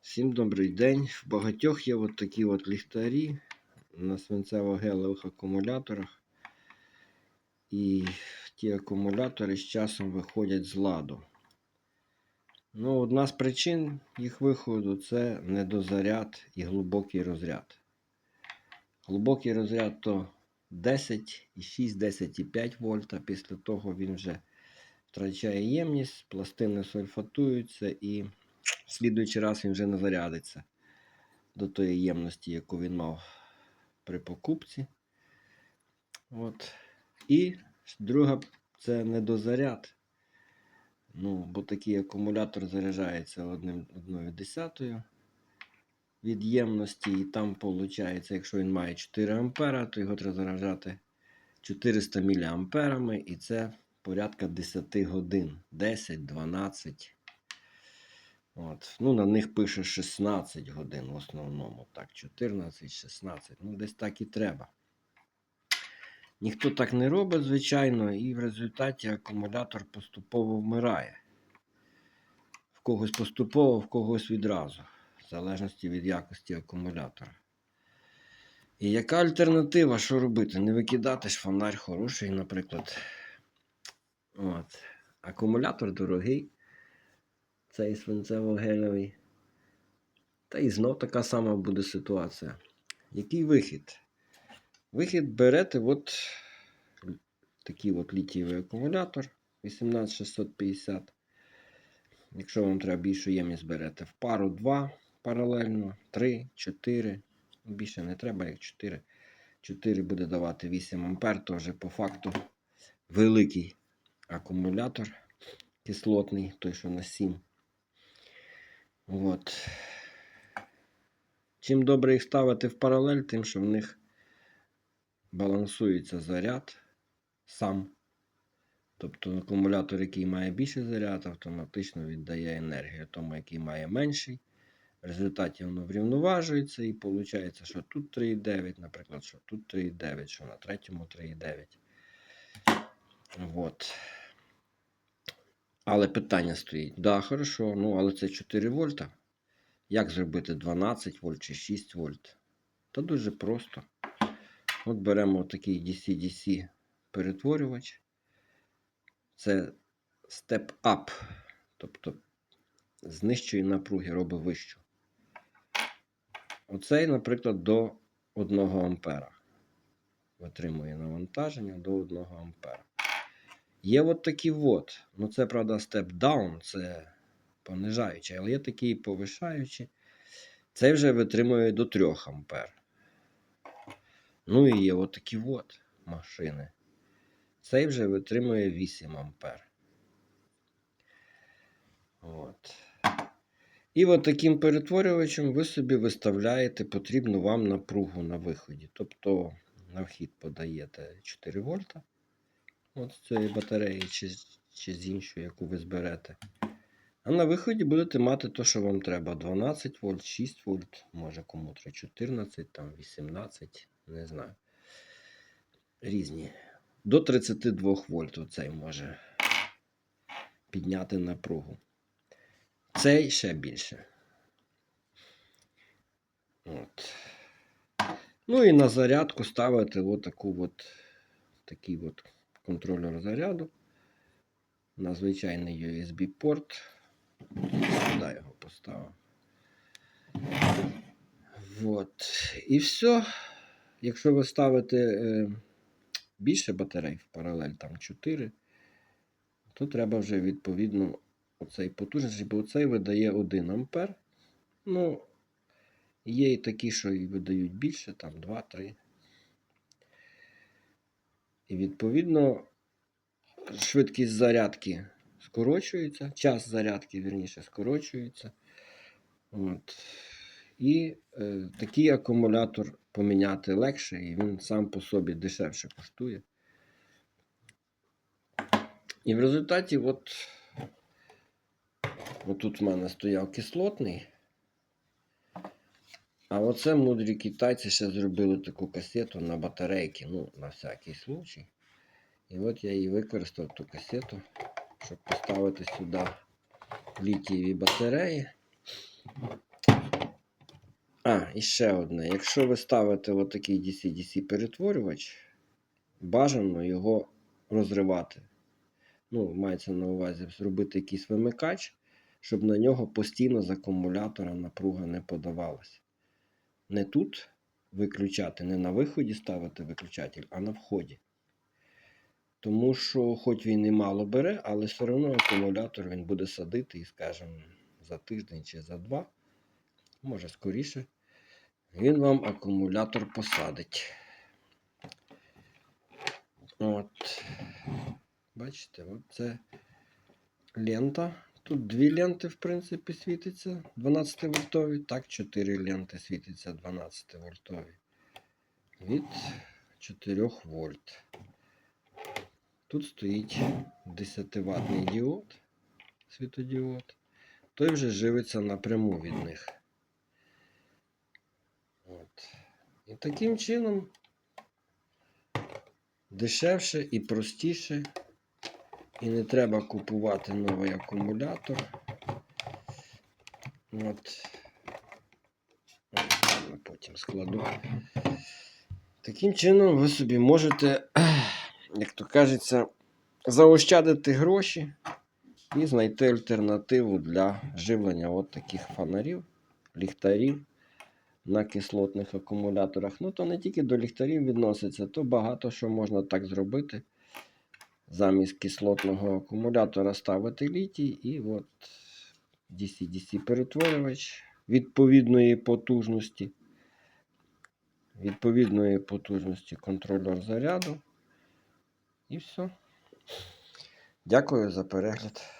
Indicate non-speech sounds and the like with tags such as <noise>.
Всім добрий день. В багатьох є от такі от ліхтарі на свинцево-гелевих акумуляторах. І ті акумулятори з часом виходять з ладу. Ну, одна з причин їх виходу це недозаряд і глибокий розряд. Глибокий розряд то 10,6, 10,5 вольта. Після того він вже втрачає ємність, пластини сульфатуються і в слідуючий раз він вже не зарядиться до тої ємності, яку він мав при покупці. От. І друга це недозаряд. Ну, бо такий акумулятор заряджається одним, одною десятою від ємності, і там виходить, якщо він має 4 ампера, то його треба заряджати 400 мА, і це порядка 10 годин. 10-12. От. Ну, на них пише 16 годин в основному. Так, 14-16. Ну, десь так і треба. Ніхто так не робить, звичайно, і в результаті акумулятор поступово вмирає. В когось поступово, в когось відразу, в залежності від якості акумулятора. І яка альтернатива, що робити? Не викидати ж фонарь хороший, наприклад. От. Акумулятор дорогий цей свинцево-гелевий. Та і знов така сама буде ситуація. Який вихід? Вихід берете от такий от літієвий акумулятор 18650. Якщо вам треба більшу ємність, берете в пару 2 паралельно, 3, 4. Більше не треба, як 4. 4 буде давати 8 А, то вже по факту великий акумулятор кислотний, той, що на 7. От. Чим добре їх ставити в паралель, тим, що в них балансується заряд сам. Тобто акумулятор, який має більший заряд, автоматично віддає енергію тому, який має менший. В результаті воно врівноважується і виходить, що тут 3,9, наприклад, що тут 3,9, що на третьому 3,9. От. Але питання стоїть. Да, хорошо, ну але це 4 вольта. Як зробити 12 вольт чи 6 вольт? Та дуже просто. От беремо такий DC-DC перетворювач. Це step up. Тобто знищує напруги, робить вищу. Оцей, наприклад, до 1 ампера. Витримує навантаження до 1 ампера. Є от такі от. Ну, це, правда, степ down, це понижаючий, але є такі повишаючі. Цей вже витримує до 3 ампер. Ну і є от такі от машини. Цей вже витримує 8 ампер. От. І от таким перетворювачем ви собі виставляєте потрібну вам напругу на виході. Тобто на вхід подаєте 4 вольта. От з цієї батареї чи, чи з іншої, яку ви зберете. А на виході будете мати те, що вам треба. 12 вольт, 6 вольт, може кому треба 14, там 18, не знаю. Різні. До 32 вольт оцей може підняти напругу. Цей ще більше. От. Ну і на зарядку ставити отаку от, такий от контролер заряду на звичайний USB-порт. Сюди його поставив. Вот. І все. Якщо ви ставите е, більше батарей в паралель, там 4, то треба вже відповідно оцей потужність, бо оцей видає 1 ампер. Ну, є і такі, що і видають більше, там 2-3. І відповідно швидкість зарядки скорочується, час зарядки, вірніше, скорочується. От. І е, такий акумулятор поміняти легше, і він сам по собі дешевше коштує. І в результаті, от, от тут в мене стояв кислотний. А оце мудрі китайці ще зробили таку касету на батарейки, ну, на всякий случай. І от я її використав ту касету, щоб поставити сюди літієві батареї. А, і ще одне. Якщо ви ставите отакий DC-DC перетворювач, бажано його розривати. Ну, мається на увазі зробити якийсь вимикач, щоб на нього постійно з акумулятора напруга не подавалася. Не тут виключати, не на виході ставити виключатель, а на вході. Тому що, хоч він і мало бере, але все одно акумулятор він буде садити і, скажімо, за тиждень чи за два, може скоріше, він вам акумулятор посадить. От. Бачите, от це лента. Тут дві ленти, в принципі, світяться 12 вольтові. Так, 4 ленти світяться 12 вольтові. Від 4 вольт. Тут стоїть 10 ваттний діод, світодіод. Той вже живиться напряму від них. От. І таким чином дешевше і простіше. І не треба купувати новий акумулятор. От. Потім складу. Таким чином ви собі можете, <clears throat> як то кажеться, заощадити гроші і знайти альтернативу для живлення от таких фонарів, ліхтарів на кислотних акумуляторах. Ну, то не тільки до ліхтарів відноситься, то багато що можна так зробити. Замість кислотного акумулятора ставити літій і от DC-DC перетворювач відповідної потужності. Відповідної потужності контролер заряду. І все. Дякую за перегляд.